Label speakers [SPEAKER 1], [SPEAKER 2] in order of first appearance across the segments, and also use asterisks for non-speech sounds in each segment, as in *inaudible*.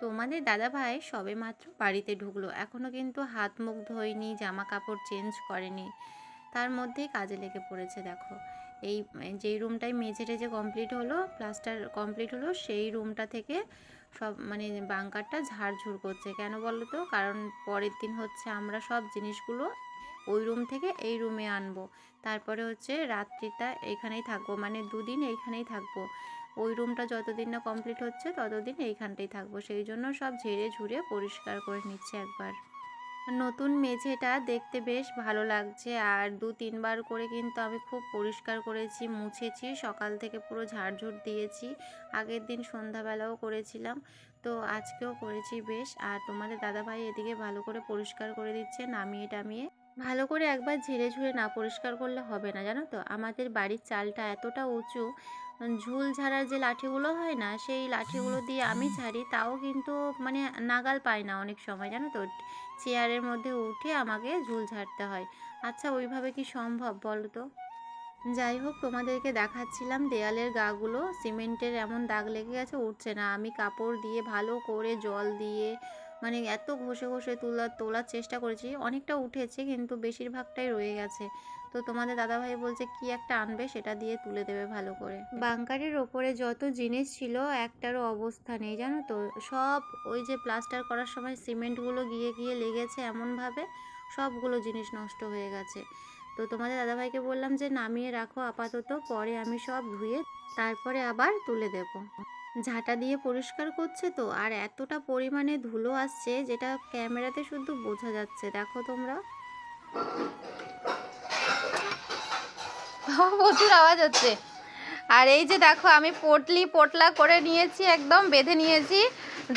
[SPEAKER 1] তোমাদের দাদা ভাই সবে মাত্র বাড়িতে ঢুকলো। এখনও কিন্তু হাত মুখ ধোয়নি জামা কাপড় চেঞ্জ করেনি। তার মধ্যেই কাজে লেগে পড়েছে, দেখো। এই, যেই রুমটায় মেঝে টেঝে কমপ্লিট হলো প্লাস্টার কমপ্লিট হলো, সেই রুমটা থেকে সব মানে বাঙ্কারটা ঝাড়ঝুড় করছে। কেন বলো তো? কারণ পরের দিন হচ্ছে আমরা সব জিনিসগুলো ওই রুম থেকে এই রুমে আনব। তারপরে হচ্ছে রাত্রিটা এখানেই থাকব মানে দুদিন এইখানেই থাকব। ওই রুমটা যতদিন না কমপ্লিট হচ্ছে, ততদিন এইখানটাই থাকব। সেই জন্য সব ঝেড়ে ঝুড়ে পরিষ্কার করে নিচ্ছে একবার। নতুন মেঝেটা দেখতে বেশ ভালো লাগছে, আর দু তিনবার করে কিন্তু আমি খুব পরিষ্কার করেছি, মুছেছি, সকাল থেকে পুরো ঝাড়ঝুড় দিয়েছি। আগের দিন সন্ধ্যাবেলাও করেছিলাম, তো আজকেও করেছি বেশ। আর তোমাদের দাদাভাই এদিকে ভালো করে পরিষ্কার করে দিচ্ছে, নামিয়ে টামিয়ে। ভালো করে একবার ঝেড়ে ঝুড়ে না পরিষ্কার করলে হবে না, জানো তো? আমাদের বাড়ির চালটা এতটা উঁচু ঝুল ঝাড়ার যে লাঠিগুলো হয় না, সেই লাঠিগুলো দিয়ে আমি ঝাড়ি, তাও কিন্তু মানে নাগাল পাই না অনেক সময়, জানো তো? চেয়ারের মধ্যে উঠে আমাকে ঝুল ঝাড়তে হয়। আচ্ছা ওইভাবে কি সম্ভব বলো তো? যাই হোক, তোমাদেরকে দেখাচ্ছিলাম দেয়ালের গাগুলো, সিমেন্টের এমন দাগ লেগে গেছে, উঠছে না। আমি কাপড় দিয়ে ভালো করে জল দিয়ে মানে এত ঘষে ঘষে তোলার তোলার চেষ্টা করেছি। অনেকটা উঠেছে, কিন্তু বেশিরভাগটাই রয়ে গেছে। তো তোমাদের দাদাভাই বলছে, কি একটা আনবে সেটা দিয়ে তুলে দেবে ভালো করে। বাংকারের ওপরে যত জিনিস ছিল, একটারও অবস্থা নেই, জানো তো? সব ওই যে প্লাস্টার করার সময় সিমেন্টগুলো গিয়ে গিয়ে লেগেছে এমনভাবে, সবগুলো জিনিস নষ্ট হয়ে গেছে। তো তোমাদের দাদাভাইকে বললাম যে, নামিয়ে রাখো আপাতত, পরে আমি সব ধুয়ে তারপরে আবার তুলে দেব। ঝাঁটা দিয়ে পরিষ্কার করছে তো, আর এতটা পরিমাণে ধুলো আসছে, যেটা ক্যামেরাতে শুধু বোঝা যাচ্ছে। দেখো তোমরা। *laughs* প্রচুর আওয়াজ হচ্ছে। আর এই যে দেখো, আমি পটলি পটলা করে নিয়েছি, একদম বেঁধে নিয়েছি।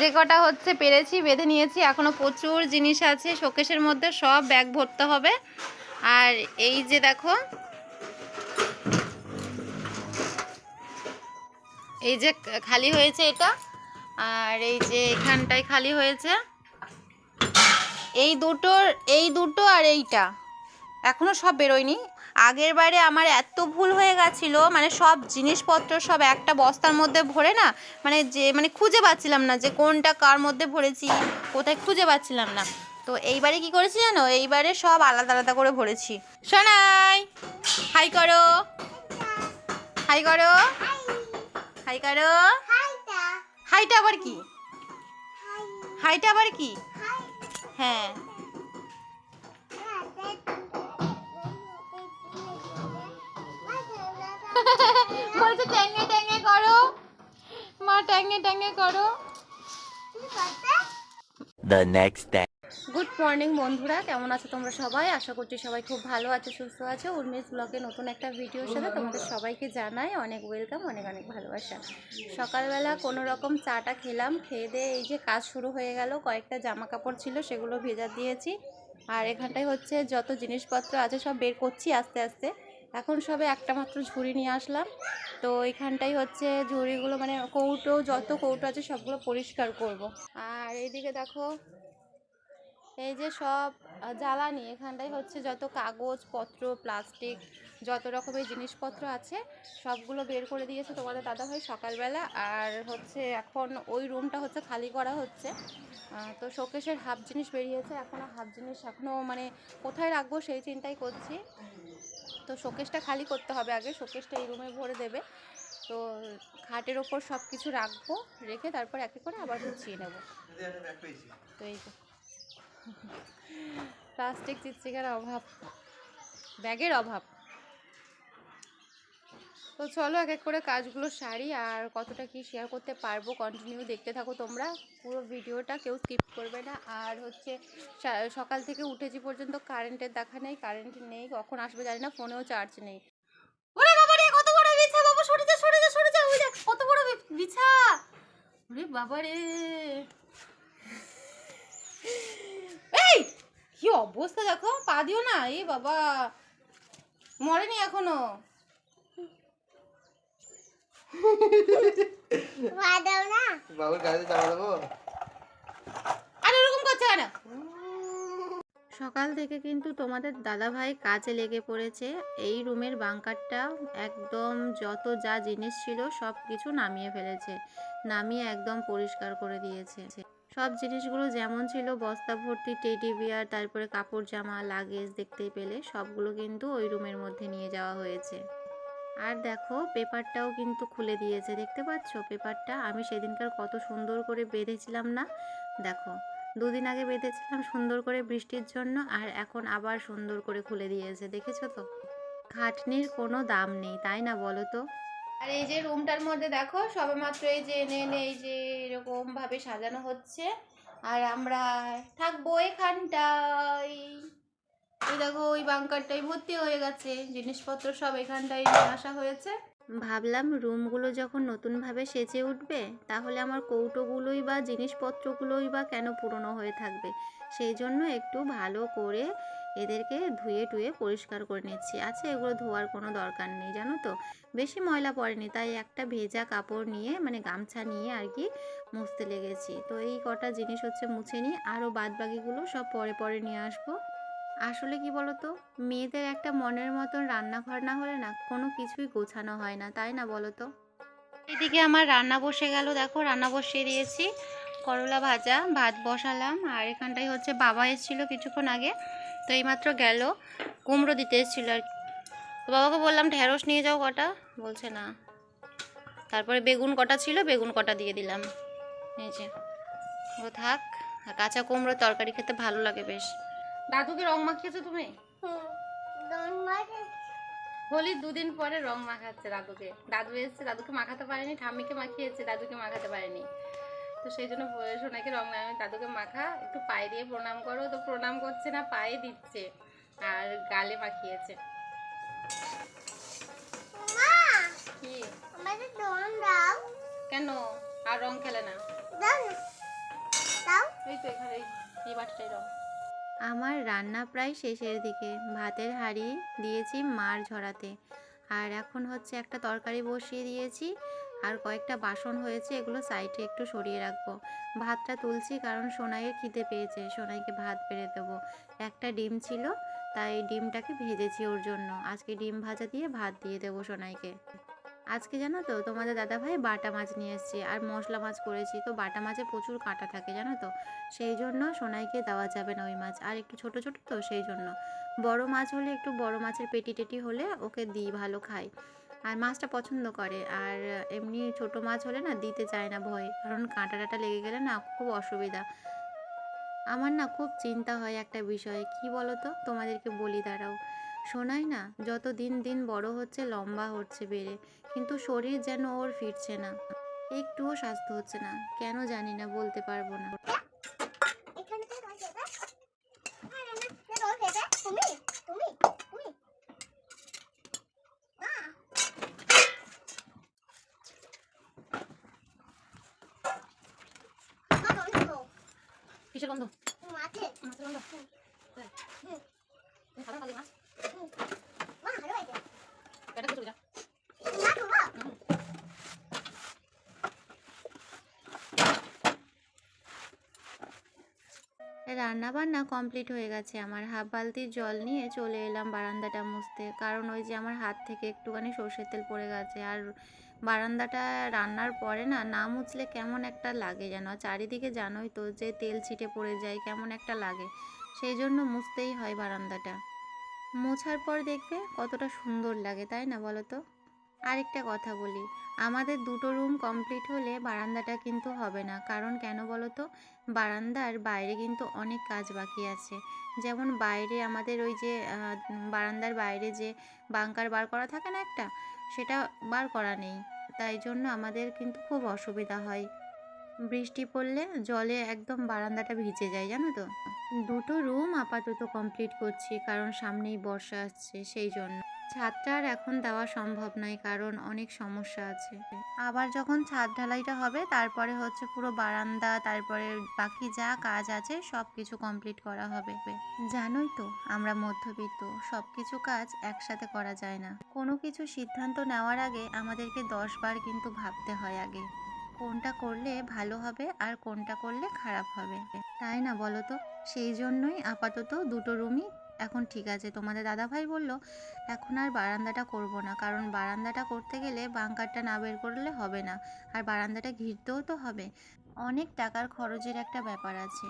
[SPEAKER 1] যে কটা হচ্ছে পেরেছি, বেঁধে নিয়েছি। এখনও প্রচুর জিনিস আছে, শোকেশের মধ্যে সব ব্যাগ ভরতে হবে। আর এই যে দেখো, এই যে খালি হয়েছে এটা। আর এই যে এখানটায় খালি হয়েছে। এই দুটোর, এই দুটো আর এইটা। এখনও সব বেরোয়নি। আগের বারে আমার এত ভুল হয়ে গেছিল মানে সব জিনিসপত্র সব একটা বস্তার মধ্যে ভরে না মানে যে মানে খুঁজে পাচ্ছিলাম না যে কোনটা কার মধ্যে ভরেছি কোথায় খুঁজে পাচ্ছিলাম না। তো এইবারে কি করেছি জানো? এইবারে সব আলাদা আলাদা করে ভরেছি। সোনাই হাই করো। হাই করো। হাই করো। হাইটা আবার কি? হাইটা আবার কি? হ্যাঁ। বলছে ট্যাঙ্গে ট্যাঙ্গে করো। মা ট্যাঙ্গে ট্যাঙ্গে করো।
[SPEAKER 2] The next day.
[SPEAKER 1] Good morning বন্ধুরা। কেমন আছো তোমরা সবাই? আশা করছি সবাই খুব ভালো আছো সুস্থ আছো। উর্মিস ব্লগে নতুন একটা ভিডিওর সাথে তোমাদের সবাইকে জানাই অনেক ওয়েলকাম অনেক অনেক ভালোবাসা। সকালবেলা কোনো রকম চাটা খেলাম খেয়ে দিয়ে এই যে কাজ শুরু হয়ে গেল কয়েকটা জামা কাপড় ছিল সেগুলো ভেজা দিয়েছি। আর এখানটায় হচ্ছে যত জিনিসপত্র আছে সব বের করছি আস্তে আস্তে। এখন সবে একটা মাত্র ঝুড়ি নিয়ে আসলাম। তো এখানটাই হচ্ছে ঝুড়িগুলো মানে কৌটো, যত কৌটো আছে সবগুলো পরিষ্কার করব। আর এইদিকে দেখো, এই যে সব জ্বালানি, এখানটাই হচ্ছে যত কাগজপত্র, প্লাস্টিক, যত রকমের জিনিসপত্র আছে, সবগুলো বের করে দিয়েছে তোমাদের দাদা দাদাভাই সকালবেলা। আর হচ্ছে এখন ওই রুমটা হচ্ছে খালি করা হচ্ছে। তো শোকেশের হাফ জিনিস বেরিয়েছে এখনও হাফ জিনিস এখনও মানে কোথায় রাখব সেই চিন্তাই করছি। তো শোকেশটা খালি করতে হবে আগে, শোকেশটা এই রুমে ভরে দেবে। তো খাটের ওপর সব কিছু রাখব, রেখে তারপর একে করে আবার গুছিয়ে নেব। তো এই তো প্লাস্টিক চিকচিকার অভাব, ব্যাগের অভাব। তো চলো এক এক করে কাজগুলো সারি আর কতটা কি শেয়ার করতে পারব কন্টিনিউ দেখতে থাকো তোমরা। পুরো ভিডিওটা কেউ স্কিপ করবে না। আর হচ্ছে সকাল থেকে উঠেছি পর্যন্ত কারেন্টের দেখা নেই কারেন্ট নেই, কখন আসবে জানি না ফোনেও চার্জ নেই। কত বিছা বড় বাবা রে। এই, কি অবস্থা দেখো, পা দিও না, এ বাবা। মরেনি এখনও।
[SPEAKER 3] বাবুর গাড়িতে চাপা দেবো?
[SPEAKER 1] আর ওরকম করছে কেন? সকাল থেকে কিন্তু তোমাদের দাদাভাই কাজে লেগে পড়েছে। এই রুমের বাঙ্কারটা একদম যত যা জিনিস ছিল সব কিছু নামিয়ে ফেলেছে। নামিয়ে একদম পরিষ্কার করে দিয়েছে। সব জিনিসগুলো যেমন ছিল বস্তা ভর্তি টেডি বিয়ার তারপরে কাপড় জামা লাগেজ দেখতে পেলে সবগুলো কিন্তু ওই রুমের মধ্যে নিয়ে যাওয়া হয়েছে। আর দেখো, পেপারটাও কিন্তু খুলে দিয়েছে, দেখতে পাচ্ছ? পেপারটা আমি সেদিনকার কত সুন্দর করে বেঁধেছিলাম না? দেখো, দুদিন আগে বেঁধেছিলাম সুন্দর করে বৃষ্টির জন্য আর এখন আবার সুন্দর করে খুলে দিয়েছে, দেখেছ তো? খাটনির কোনো দাম নেই, তাই না বলো তো? আর এই যে রুমটার মধ্যে দেখো, সবেমাত্র এই যে এনে এনে এই যে এরকম ভাবে সাজানো হচ্ছে। আর আমরা থাকব এখানটাই এই দেখো, ওই বাংকারটাই ভর্তি হয়ে গেছে। জিনিসপত্র সব এখানটাই নিয়ে আসা হয়েছে। ভাবলাম রুমগুলো যখন নতুনভাবে সেজে উঠবে, তাহলে আমার কৌটোগুলোই বা জিনিসপত্রগুলোই বা কেন পুরনো হয়ে থাকবে? সেই জন্য একটু ভালো করে এদেরকে ধুয়ে টুয়ে পরিষ্কার করে নিচ্ছি। আচ্ছা এগুলো ধোয়ার কোনো দরকার নেই, জানো তো? বেশি ময়লা পড়েনি, তাই একটা ভেজা কাপড় নিয়ে মানে গামছা নিয়ে আর কি মুছতে লেগেছি। তো এই কটা জিনিস হচ্ছে মুছে নিই, আরও বাদবাকিগুলো সব পরে পরে নিয়ে আসব। আসলে কি বলতো? মেয়েদের একটা মনের মতন রান্নাঘর না হলে না কোনো কিছুই গোছানো হয় না, তাই না বলো তো এদিকে আমার রান্না বসে গেল, দেখো রান্না বসিয়ে দিয়েছি। করলা ভাজা, ভাত বসালাম, আর এখানটাই হচ্ছে বাবা এসেছিল কিছুক্ষণ আগে, তো এইমাত্র গেল, কুমড়ো দিতে এসেছিল আর বাবাকে বললাম, ঢেঁড়স নিয়ে যাও কটা? বলছে, না। তারপরে বেগুন কটা ছিল, বেগুন কটা দিয়ে দিলাম। এই যে, ও থাক, আর কাঁচা কুমড়ো তরকারি খেতে ভালো লাগে বেশ। দাদুকে রং মাখিয়েছো তুমি? হোলির দুদিন পরে রং মাখাচ্ছে দাদুকে। দাদু এসছে দাদুকে মাখাতে পারেনি ঠাম্মিকে মাখিয়েছে দাদুকে মাখাতে পারেনি। তো সেই জন্য সোনাকে রং আমি দাদুকে মাখা একটু পায়ে দিয়ে প্রণাম করো। তো প্রণাম করছে না পায়ে দিচ্ছে আর গালে মাখিয়েছে। কেন? আর রং খেলে না। এই তো এখানে এই বাটিটাই রং আমার রান্না প্রায় শেষের দিকে। ভাতের হাঁড়ি দিয়েছি মার ঝরাতে। আর এখন হচ্ছে একটা তরকারি বসিয়ে দিয়েছি। আর কয়েকটা বাসন হয়েছে, এগুলো সাইডে একটু সরিয়ে রাখব। ভাতটা তুলছি কারণ সোনাইয়ের খিদে পেয়েছে, সোনাইকে ভাত বেড়ে দেবো। একটা ডিম ছিল, তাই ডিমটাকে ভেজেছি ওর জন্য। আজকে ডিম ভাজা দিয়ে ভাত দিয়ে দেবো সোনাইকে। আজকে জানো তো তোমাদের দাদাভাই বাটা মাছ নিয়ে এসেছে, আর মশলা মাছ করেছি। তো বাটা মাছে প্রচুর কাঁটা থাকে জানো তো, সেই জন্য সোনাইকে দেওয়া যাবে না ওই মাছ। আর একটু ছোট ছোট তো সেই জন্য। বড় মাছ হলে একটু বড় মাছের পেটি টেটি হলে ওকে দিই, ভালো খায়। আর মাছটা পছন্দ করে। আর এমনি ছোট মাছ হলে না দিতে চায় না ভয়, কারণ কাঁটা টাটা লেগে গেলে না খুব অসুবিধা। আমার না খুব চিন্তা হয় একটা বিষয়ে, কি বলো তো? তোমাদেরকে বলি দাঁড়াও। শোনাই না যত দিন দিন বড় হচ্ছে লম্বা হচ্ছে বেড়ে কিন্তু শরীর যেন ওর ফিরছে না। একটুও স্বাস্থ্য হচ্ছে না কেন জানি না বলতে পারব না।
[SPEAKER 2] তুমি? তুমি? তুমি?
[SPEAKER 1] কিসের গন্ধ? মাছের। গন্ধ। তুমি খাবে কালি মাছ? রান্না বান্না কমপ্লিট হয়ে গেছে। আমার হাফ বালতির জল নিয়ে চলে এলাম বারান্দাটা মুছতে। কারণ ওই যে আমার হাত থেকে একটুখানি সর্ষের তেল পড়ে গেছে। আর বারান্দাটা রান্নার পরে না না মুছলে কেমন একটা লাগে যেন। চারিদিকে জানোই তো যে তেল ছিটে পড়ে যায়, কেমন একটা লাগে। সেই জন্য মুছতেই হয় বারান্দাটা। মোছার পর দেখবে কতটা সুন্দর লাগে, তাই না বলো তো? আরেকটা কথা বলি, আমাদের দুটো রুম কমপ্লিট হলে বারান্দাটা কিন্তু হবে না। কারণ কেন বলো তো? বারান্দার বাইরে কিন্তু অনেক কাজ বাকি আছে। যেমন বাইরে আমাদের ওই যে বারান্দার বাইরে যে বাংকার বার করা থাকে না একটা, সেটা বার করা নেই। তাই জন্য আমাদের কিন্তু খুব অসুবিধা হয়। বৃষ্টি পড়লে জলে একদম বারান্দাটা ভিজে যায়, জানো তো? দুটো রুম আপাতত কমপ্লিট করছি, কারণ সামনেই বর্ষা আসছে সেই জন্য ছাদটা আর এখন দেওয়া সম্ভব নয়, কারণ অনেক সমস্যা আছে। আবার যখন ছাদ ঢালাইটা হবে, তারপরে হচ্ছে পুরো বারান্দা, তারপরে বাকি যা কাজ আছে সব কিছু কমপ্লিট করা হবে। জানোই তো, আমরা মধ্যবিত্ত সব কিছু কাজ একসাথে করা যায় না। কোনো কিছু সিদ্ধান্ত নেওয়ার আগে আমাদেরকে দশ বার কিন্তু ভাবতে হয় আগে। কোনটা করলে ভালো হবে আর কোনটা করলে খারাপ হবে। তাই না বলো তো? সেই জন্যই আপাতত দুটো রুমই এখন ঠিক আছে। তোমাদের দাদাভাই বলল, এখন আর বারান্দাটা করব না। কারণ বারান্দাটা করতে গেলে বাঙ্কারটা না বের করলে হবে না। আর বারান্দাটা ঘিরতেও তো হবে। অনেক টাকার খরচের একটা ব্যাপার আছে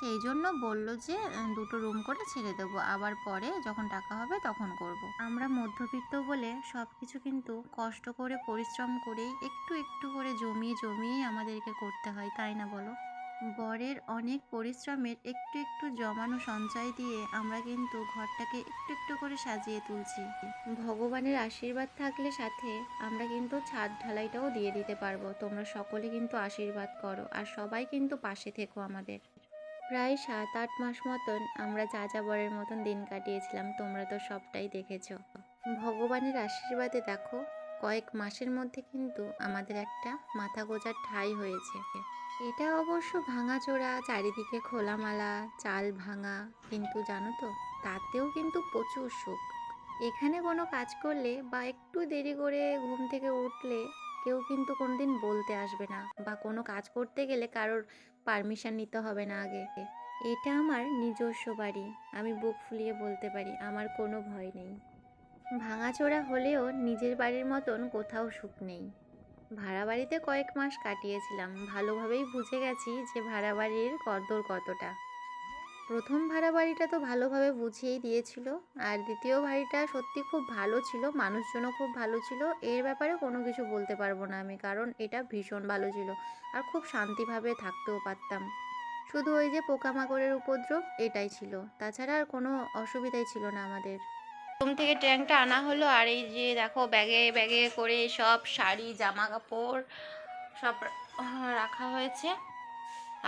[SPEAKER 1] সেই জন্য বলল যে দুটো রুম করে ছেড়ে দেব আবার পরে যখন টাকা হবে তখন করব। আমরা মধ্যবিত্ত বলে সব কিছু কিন্তু কষ্ট করে, পরিশ্রম করেই একটু একটু করে জমিয়ে জমিয়ে আমাদেরকে করতে হয়, তাই না বলো বরের অনেক পরিশ্রমের একটু একটু জমানো সঞ্চয় দিয়ে আমরা কিন্তু ঘরটাকে একটু একটু করে সাজিয়ে তুলছি। ভগবানের আশীর্বাদ থাকলে সাথে আমরা কিন্তু ছাদ ঢালাইটাও দিয়ে দিতে পারব। তোমরা সকলে কিন্তু আশীর্বাদ করো আর সবাই কিন্তু পাশে থেকো আমাদের। প্রায় সাত, আট মাস মতন আমরা যা যা বরের মতন দিন কাটিয়েছিলাম, তোমরা তো সবটাই দেখেছ। ভগবানের আশীর্বাদে দেখো, কয়েক মাসের মধ্যে কিন্তু আমাদের একটা মাথা গোজার ঠাঁই হয়েছে। এটা অবশ্য ভাঙাচোরা, চারিদিকে খোলামালা, চাল ভাঙা। কিন্তু জানো তো, তাতেও কিন্তু প্রচুর সুখ। এখানে কোনো কাজ করলে বা একটু দেরি করে ঘুম থেকে উঠলে কেউ কিন্তু কোনোদিন বলতে আসবে না বা কোনো কাজ করতে গেলে কারোর পারমিশন নিতে হবে না আগে। এটা আমার নিজস্ব বাড়ি, আমি বুক ফুলিয়ে বলতে পারি, আমার কোনো ভয় নেই। ভাঙাচোরা হলেও নিজের বাড়ির মতন কোথাও সুখ নেই। ভাড়া বাড়িতে কয়েক মাস কাটিয়েছিলাম। ভালোভাবেই বুঝে গেছি যে ভাড়া বাড়ির কদর কতটা। প্রথম ভাড়া বাড়িটা তো ভালোভাবে বুঝিয়েই দিয়েছিল, আর দ্বিতীয় বাড়িটা সত্যি খুব ভালো ছিল, মানুষজনও খুব ভালো ছিল। এর ব্যাপারে কোনো কিছু বলতে পারব না আমি, কারণ এটা ভীষণ ভালো ছিল আর খুব শান্তিভাবে থাকতেও পারতাম। শুধু ওই যে পোকামাকড়ের উপদ্রব এটাই ছিল। তাছাড়া আর কোনো অসুবিধাই ছিল না আমাদের। রুম থেকে ট্যাঙ্কটা আনা হলো আর এই যে দেখো ব্যাগে ব্যাগে করে সব শাড়ি জামা কাপড় সব রাখা হয়েছে।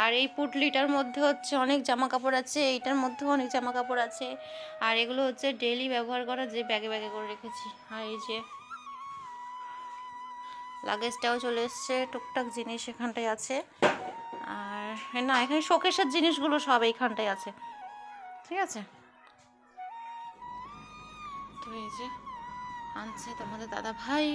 [SPEAKER 1] আর এই পুটলিটার মধ্যে হচ্ছে অনেক জামা কাপড় আছে, এইটার মধ্যেও অনেক জামা কাপড় আছে। আর এগুলো হচ্ছে ডেলি ব্যবহার করা যে ব্যাগে ব্যাগে করে রেখেছি। আর এই যে লাগেজটাও চলে এসছে, টুকটাক জিনিস এখানটায় আছে। আর না, এখানে শোকেশের জিনিসগুলো সব এইখানটায় আছে। ঠিক আছে? যে, আনছে তোমাদের দাদা ভাই।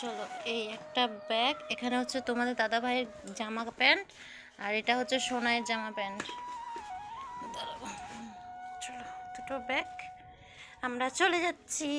[SPEAKER 1] চলো, এই একটা ব্যাগ। এখানে হচ্ছে তোমাদের দাদা ভাইয়ের জামা প্যান্ট, আর এটা হচ্ছে সোনাইয়ের জামা প্যান্ট। চলো, দুটো ব্যাগ। আমরা চলে যাচ্ছি।